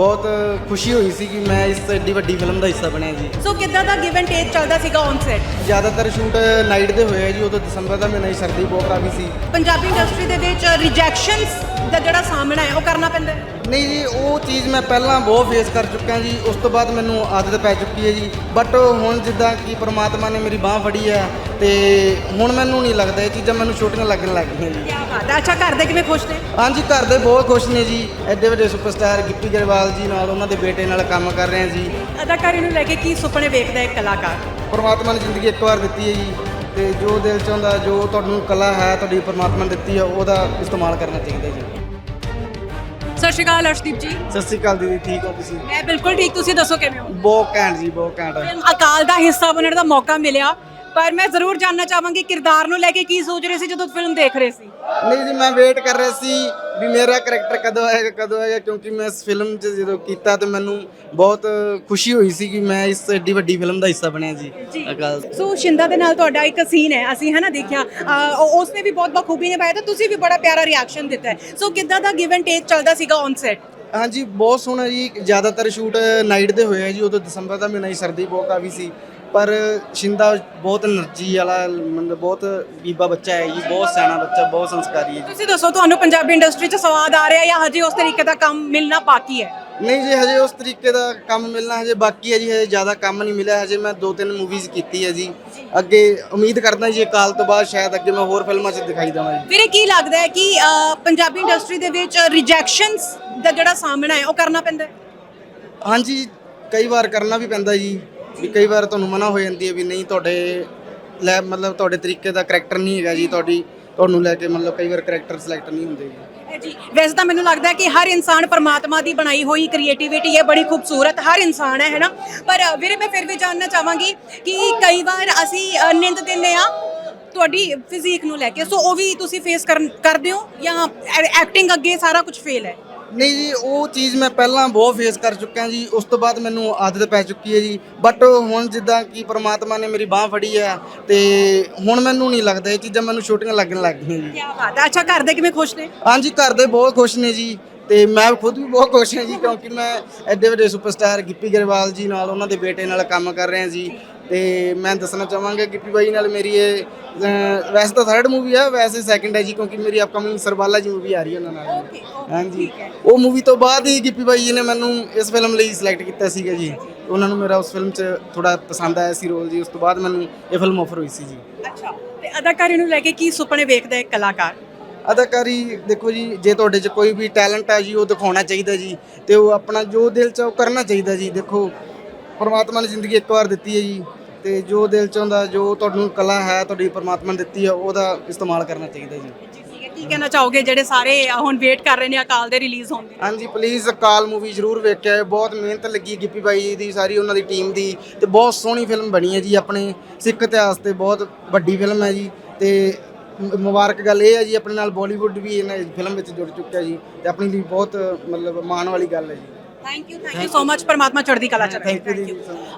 ਬਹੁਤ ਖੁਸ਼ੀ ਹੋਈ ਸੀ ਕਿ ਮੈਂ ਇਸ ਐਡੀ ਵੱਡੀ ਫਿਲਮ ਦਾ ਹਿੱਸਾ ਬਣਿਆ ਜੀ। ਸੋ ਕਿੱਦਾਂ ਦਾ ਗਿਵ ਐਂਡ ਟੇਕ ਚੱਲਦਾ ਸੀਗਾ ਔਨ ਸੈਟ ਜ਼ਿਆਦਾਤਰ ਸ਼ੂਟ ਨਾਈਟ ਦੇ ਹੋਏ ਆ ਜੀ ਉਦੋਂ ਦਸੰਬਰ ਦਾ ਮਹੀਨਾ ਹੀ ਸਰਦੀ ਬਹੁਤ ਕਾਫੀ ਸੀ। ਪੰਜਾਬੀ ਇੰਡਸਟਰੀ ਦੇ ਵਿੱਚ ਰਿਜੈਕਸ਼ਨਸ ਦਾ ਜਿਹੜਾ ਸਾਹਮਣਾ ਹੈ ਉਹ ਕਰਨਾ ਪੈਂਦਾ ਹੈ? ਨਹੀਂ ਜੀ ਉਹ ਚੀਜ਼ ਮੈਂ ਪਹਿਲਾਂ ਬਹੁਤ ਫੇਸ ਕਰ ਚੁੱਕਿਆ ਜੀ ਉਸ ਤੋਂ ਬਾਅਦ ਮੈਨੂੰ ਆਦਤ ਪੈ ਚੁੱਕੀ ਹੈ ਜੀ। ਬਟ ਹੁਣ ਜਿੱਦਾਂ ਕਿ ਪ੍ਰਮਾਤਮਾ ਨੇ ਮੇਰੀ ਬਾਹ ਫੜੀ ਹੈ ਤੇ ਹੁਣ ਮੈਨੂੰ ਨਹੀਂ ਲੱਗਦਾ ਇਹ ਚੀਜ਼ਾਂ ਮੈਨੂੰ ਛੋਟੀਆਂ ਲੱਗਣ ਲੱਗ ਗਈਆਂ ਜੀ। ਕੀ ਬਾਤ ਹੈ। ਅੱਛਾ ਘਰ ਦੇ ਕਿਵੇਂ ਖੁਸ਼ ਨੇ? ਹਾਂਜੀ ਘਰ ਦੇ ਬਹੁਤ ਖੁਸ਼ ਨੇ ਜੀ। ਐਡੇ ਵੱਡੇ ਸੁਪਰਸਟਾਰ ਗਿੱਪੀ ਗਰੇਵਾਲ ਜੀ ਨਾਲ ਉਹਨਾਂ ਦੇ ਬੇਟੇ ਨਾਲ ਕੰਮ ਕਰ ਰਹੇ ਹਾਂ ਜੀ। ਅਦਾਕਾਰੀ ਨੂੰ ਲੈ ਕੇ ਕੀ ਸੁਪਨੇ ਵੇਖਦਾ ਹੈ ਇੱਕ ਕਲਾਕਾਰ? ਪਰਮਾਤਮਾ ਨੇ ਜ਼ਿੰਦਗੀ ਇੱਕ ਵਾਰ ਦਿੱਤੀ ਹੈ ਜੀ। ਤੇ ਜੋ ਦਿਲ ਚਾਹੁੰਦਾ ਜੋ ਤੁਹਾਨੂੰ ਕਲਾ ਹੈ ਤੁਹਾਡੀ ਪਰਮਾਤਮਾ ਨੇ ਦਿੱਤੀ ਹੈ ਉਹਦਾ ਇਸਤੇਮਾਲ ਕਰਨਾ ਚਾਹੀਦਾ ਜੀ। ਸਤਿ ਸ਼੍ਰੀ ਅਕਾਲ ਅਰਸ਼ਦੀਪ ਜੀ। ਸਤਿ ਸ਼੍ਰੀ ਅਕਾਲ ਦੀਦੀ ਠੀਕ ਹੋ ਤੁਸੀਂ? ਮੈਂ ਬਿਲਕੁਲ ਠੀਕ ਤੁਸੀਂ ਦੱਸੋ ਕਿਵੇਂ ਹੋ? ਬਹੁਤ ਘੈਂਟ ਜੀ ਬਹੁਤ ਘੈਂਟ ਅਕਾਲ ਦਾ ਹਿੱਸਾ ਬਣਨ ਦਾ ਮੌਕਾ ਮਿਲਿਆ ਪਰ ਮੈਂ ਜ਼ਰੂਰ ਜਾਨਣਾ ਚਾਹਾਂਗੀ ਕਿਰਦਾਰ ਨੂੰ ਲੈ ਕੇ ਕੀ ਸੋਚ ਰਹੇ ਸੀ ਜਦੋਂ ਫਿਲਮ ਦੇਖ ਰਹੇ ਸੀ। ਨਹੀਂ ਜੀ ਮੈਂ ਵੇਟ ਕਰ ਰਿਹਾ ਸੀ ਵੀ ਮੇਰਾ ਕਰੈਕਟਰ ਕਦੋਂ ਆਏਗਾ ਕਦੋਂ ਆਏਗਾ ਕਿਉਂਕਿ ਮੈਂ ਇਸ ਫਿਲਮ 'ਚ ਜਦੋਂ ਕੀਤਾ ਤੇ ਮੈਨੂੰ ਬਹੁਤ ਖੁਸ਼ੀ ਹੋਈ ਸੀ ਕਿ ਮੈਂ ਇਸ ਐਡੀ ਵੱਡੀ ਫਿਲਮ ਦਾ ਹਿੱਸਾ ਬਣਿਆ ਜੀ। ਅਕਾਲ ਸੋ ਸ਼ਿੰਦਾ ਦੇ ਨਾਲ ਤੁਹਾਡਾ ਇੱਕ ਸੀਨ ਹੈ ਅਸੀਂ ਹੈ ਨਾ ਦੇਖਿਆ ਉਸਨੇ ਵੀ ਬਹੁਤ ਬਖੂਬੀ ਨਿਭਾਇਆ ਤਾਂ ਤੁਸੀਂ ਵੀ ਬੜਾ ਪਿਆਰਾ ਰਿਐਕਸ਼ਨ ਦਿੱਤਾ ਸੋ ਕਿੱਦਾਂ ਦਾ ਗਿਵ ਐਂਡ ਟੇਕ ਚੱਲਦਾ ਸੀਗਾ ਔਨ ਸੈਟ ਹਾਂਜੀ ਬਹੁਤ ਸੋਹਣਾ ਜੀ। ਜ਼ਿਆਦਾਤਰ ਸ਼ੂਟ ਨਾਈਟ ਦੇ ਹੋਏ ਆ ਜੀ ਉਦੋਂ ਦਸੰਬਰ ਦਾ ਮਹੀਨਾ ਹੀ ਸਰਦੀ ਬਹੁਤ ਕਾਫੀ ਸੀ। ਪਰ ਸ਼ਿੰਦਾ ਬਹੁਤ એનર્ਜੀ ਵਾਲਾ ਮਤਲਬ ਬਹੁਤ ਬੀਬਾ ਬੱਚਾ ਹੈ ਜੀ ਬਹੁਤ ਸਿਆਣਾ ਬੱਚਾ ਬਹੁਤ ਸੰਸਕਾਰੀ ਹੈ ਜੀ। ਤੁਸੀਂ ਦੱਸੋ ਤੁਹਾਨੂੰ ਪੰਜਾਬੀ ਇੰਡਸਟਰੀ 'ਚ ਸਵਾਦ ਆ ਰਿਹਾ ਜਾਂ ਹਜੇ ਉਸ ਤਰੀਕੇ ਦਾ ਕੰਮ ਮਿਲਣਾ ਬਾਕੀ ਹੈ? ਨਹੀਂ ਜੀ ਹਜੇ ਉਸ ਤਰੀਕੇ ਦਾ ਕੰਮ ਮਿਲਣਾ ਹਜੇ ਬਾਕੀ ਹੈ ਜੀ ਹਜੇ ਜ਼ਿਆਦਾ ਕੰਮ ਨਹੀਂ ਮਿਲਿਆ ਹਜੇ ਮੈਂ ਦੋ ਤਿੰਨ ਮੂਵੀਜ਼ ਕੀਤੀ ਹੈ ਜੀ। ਅੱਗੇ ਉਮੀਦ ਕਰਦਾ ਜੀ ਕਾਲ ਤੋਂ ਬਾਅਦ ਸ਼ਾਇਦ ਅੱਗੇ ਮੈਂ ਹੋਰ ਫਿਲਮਾਂ 'ਚ ਦਿਖਾਈ ਦੇਵਾਂ ਜੀ। ਵੀਰੇ ਕੀ ਲੱਗਦਾ ਹੈ ਕਿ ਪੰਜਾਬੀ ਇੰਡਸਟਰੀ ਦੇ ਵਿੱਚ ਰਿਜੈਕਸ਼ਨਸ ਦਾ ਜਿਹੜਾ ਸਾਹਮਣਾ ਹੈ ਉਹ ਕਰਨਾ ਪੈਂਦਾ ਹੈ? ਹਾਂਜੀ ਕਈ ਵਾਰ ਕਰਨਾ ਵੀ ਪੈਂਦਾ ਜੀ। ਵੀ ਕਈ ਵਾਰ ਤੁਹਾਨੂੰ ਮਨਾ ਹੋ ਜਾਂਦੀ ਹੈ ਵੀ ਨਹੀਂ ਤੁਹਾਡੇ ਲੈ ਮਤਲਬ ਤੁਹਾਡੇ ਤਰੀਕੇ ਦਾ ਕਰੈਕਟਰ ਨਹੀਂ ਹੈਗਾ ਜੀ ਤੁਹਾਡੀ ਤੁਹਾਨੂੰ ਲੈ ਕੇ ਮਤਲਬ ਕਈ ਵਾਰ ਕਰੈਕਟਰ ਸਿਲੈਕਟ ਨਹੀਂ ਹੁੰਦੇ ਜੀ। ਜੀ ਵੈਸੇ ਤਾਂ ਮੈਨੂੰ ਲੱਗਦਾ ਹੈ ਕਿ ਹਰ ਇਨਸਾਨ ਪਰਮਾਤਮਾ ਦੀ ਬਣਾਈ ਹੋਈ ਕ੍ਰੀਏਟੀਵਿਟੀ ਹੈ ਬੜੀ ਖੂਬਸੂਰਤ ਹਰ ਇਨਸਾਨ ਹੈ ਹੈਨਾ ਪਰ ਵੀਰੇ ਮੈਂ ਫਿਰ ਵੀ ਜਾਣਨਾ ਚਾਹਾਂਗੀ ਕਿ ਕਈ ਵਾਰ ਅਸੀਂ ਅ, ਨਿੰਦ ਦਿੰਦੇ ਆ ਤੁਹਾਡੀ ਫਿਜ਼ੀਕ ਨੂੰ ਲੈ ਕੇ। ਸੋ ਉਹ ਵੀ ਤੁਸੀਂ ਫੇਸ ਕਰਨ ਕਰਦੇ ਹੋ ਜਾਂ ਐਕਟਿੰਗ ਅੱਗੇ ਸਾਰਾ ਕੁਝ ਫੇਲ ਹੈ? ਨਹੀਂ ਜੀ ਉਹ ਚੀਜ਼ ਮੈਂ ਪਹਿਲਾਂ ਬਹੁਤ ਫੇਸ ਕਰ ਚੁੱਕਿਆ ਜੀ ਉਸ ਤੋਂ ਬਾਅਦ ਮੈਨੂੰ ਆਦਤ ਪੈ ਚੁੱਕੀ ਹੈ ਜੀ। ਬਟ ਹੁਣ ਜਿੱਦਾਂ ਕਿ ਪ੍ਰਮਾਤਮਾ ਨੇ ਮੇਰੀ ਬਾਹ ਫੜੀ ਹੈ ਤੇ ਹੁਣ ਮੈਨੂੰ ਨਹੀਂ ਲੱਗਦਾ ਇਹ ਚੀਜ਼ਾਂ ਮੈਨੂੰ ਛੋਟੀਆਂ ਲੱਗਣ ਲੱਗ ਗਈਆਂ ਜੀ। ਕੀ ਬਾਤ ਹੈ। ਅੱਛਾ ਘਰ ਦੇ ਕਿਵੇਂ ਖੁਸ਼ ਨੇ? ਹਾਂਜੀ ਘਰ ਦੇ ਬਹੁਤ ਖੁਸ਼ ਨੇ ਜੀ। ਤੇ ਮੈਂ ਖੁਦ ਵੀ ਬਹੁਤ ਖੁਸ਼ ਹਾਂ ਜੀ ਕਿਉਂਕਿ ਮੈਂ ਐਡੇ ਵੱਡੇ ਸੁਪਰਸਟਾਰ ਗਿੱਪੀ ਗਰੇਵਾਲ ਜੀ ਨਾਲ ਉਹਨਾਂ ਦੇ ਬੇਟੇ ਨਾਲ ਕੰਮ ਕਰ ਰਿਹਾ ਜੀ। ਤੇ ਮੈਂ ਦੱਸਣਾ ਚਾਹਾਂਗਾ ਗਿੱਪੀ ਬਾਈ ਨਾਲ ਮੇਰੀ ਇਹ ਅਹ, ਵੈਸੇ ਤਾਂ ਥਰਡ ਮੂਵੀ ਹੈ ਵੈਸੇ ਸੈਕਿੰਡ ਹੈ ਜੀ ਕਿਉਂਕਿ ਮੇਰੀ ਅਪਕਮਿੰਗ ਸਰਬਾਲਾ ਜੀ ਮੂਵੀ ਆ ਰਹੀ ਹੈ ਉਹਨਾਂ ਨਾਲ। Okay, ਹਾਂਜੀ। ਉਹ ਮੂਵੀ ਤੋਂ ਬਾਅਦ ਹੀ ਗਿੱਪੀ ਬਾਈ ਜੀ ਨੇ ਮੈਨੂੰ ਇਸ ਫਿਲਮ ਲਈ ਸਿਲੈਕਟ ਕੀਤਾ ਸੀਗਾ ਜੀ। ਉਹਨਾਂ ਨੂੰ ਮੇਰਾ ਉਸ ਫਿਲਮ 'ਚ ਥੋੜਾ ਪਸੰਦ ਆਇਆ ਸੀ ਰੋਲ ਜੀ ਉਸ ਤੋਂ ਬਾਅਦ ਮੈਨੂੰ ਇਹ ਫਿਲਮ ਆਫਰ ਹੋਈ ਸੀ ਜੀ। ਅੱਛਾ ਤੇ ਅਦਾਕਾਰੀ ਨੂੰ ਲੈ ਕੇ ਕੀ ਸੁਪਨੇ ਵੇਖਦਾ ਹੈ ਇੱਕ ਕਲਾਕਾਰ? ਅਦਾਕਾਰੀ ਦੇਖੋ ਜੀ ਜੇ ਤੁਹਾਡੇ 'ਚ ਕੋਈ ਵੀ ਟੈਲੈਂਟ ਹੈ ਜੀ ਉਹ ਦਿਖਾਉਣਾ ਚਾਹੀਦਾ ਜੀ ਤੇ ਉਹ ਆਪਣਾ ਜੋ ਦਿਲ 'ਚ ਉਹ ਕਰਨਾ ਚਾਹੀਦਾ ਜੀ। ਦੇਖੋ ਪਰਮਾਤਮਾ ਨੇ ਜ਼ਿੰਦਗੀ ਇੱਕ ਵਾਰ ਦਿੱਤੀ ਹੈ ਜੀ ਤੇ ਜੋ ਦਿਲ 'ਚ ਹੁੰਦਾ ਜੋ ਤੁਹਾਨੂੰ ਕਲਾ ਹੈ ਤੁਹਾਡੀ ਪਰਮਾਤਮਾ ਨੇ ਦਿੱਤੀ ਹੈ ਉਹਦਾ ਇਸਤੇਮਾਲ ਕਰਨਾ ਚਾਹੀਦਾ ਜੀ। ਕੀ ਕਹਿਣਾ ਚਾਹੋਗੇ ਜਿਹੜੇ ਸਾਰੇ ਹੁਣ ਵੇਟ ਕਰ ਰਹੇ ਨੇ ਅਕਾਲ ਦੇ ਰਿਲੀਜ਼ ਹੋਣ ਦੀ? ਹਾਂਜੀ ਪਲੀਜ਼ ਕਾਲ ਮੂਵੀ ਜ਼ਰੂਰ ਵੇਖਿਆ ਬਹੁਤ ਮਿਹਨਤ ਲੱਗੀ ਗਿੱਪੀ ਬਾਈ ਜੀ ਦੀ ਸਾਰੀ ਉਹਨਾਂ ਦੀ ਟੀਮ ਦੀ ਤੇ ਬਹੁਤ ਸੋਹਣੀ ਫਿਲਮ ਬਣੀ ਹੈ ਜੀ ਆਪਣੇ ਸਿੱਖ ਇਤਿਹਾਸ ਤੇ ਬਹੁਤ ਵੱਡੀ ਫਿਲਮ ਹੈ ਜੀ ਤੇ ਮੁਬਾਰਕ ਗੱਲ ਇਹ ਹੈ ਜੀ ਆਪਣੇ ਨਾਲ ਬਾਲੀਵੁੱਡ ਵੀ ਇਹਨਾਂ ਫਿਲਮ ਵਿੱਚ ਜੁੜ ਚੁੱਕਿਆ ਜੀ ਤੇ ਆਪਣੀ ਲਈ ਬਹੁਤ ਮਤਲਬ ਮਾਣ ਵਾਲੀ ਗੱਲ ਹੈ ਜੀ। Thank you thank you so much ਪਰਮਾਤਮਾ ਚੜ੍ਹਦੀ ਕਲਾ ਚ ਰੱਖੇ Thank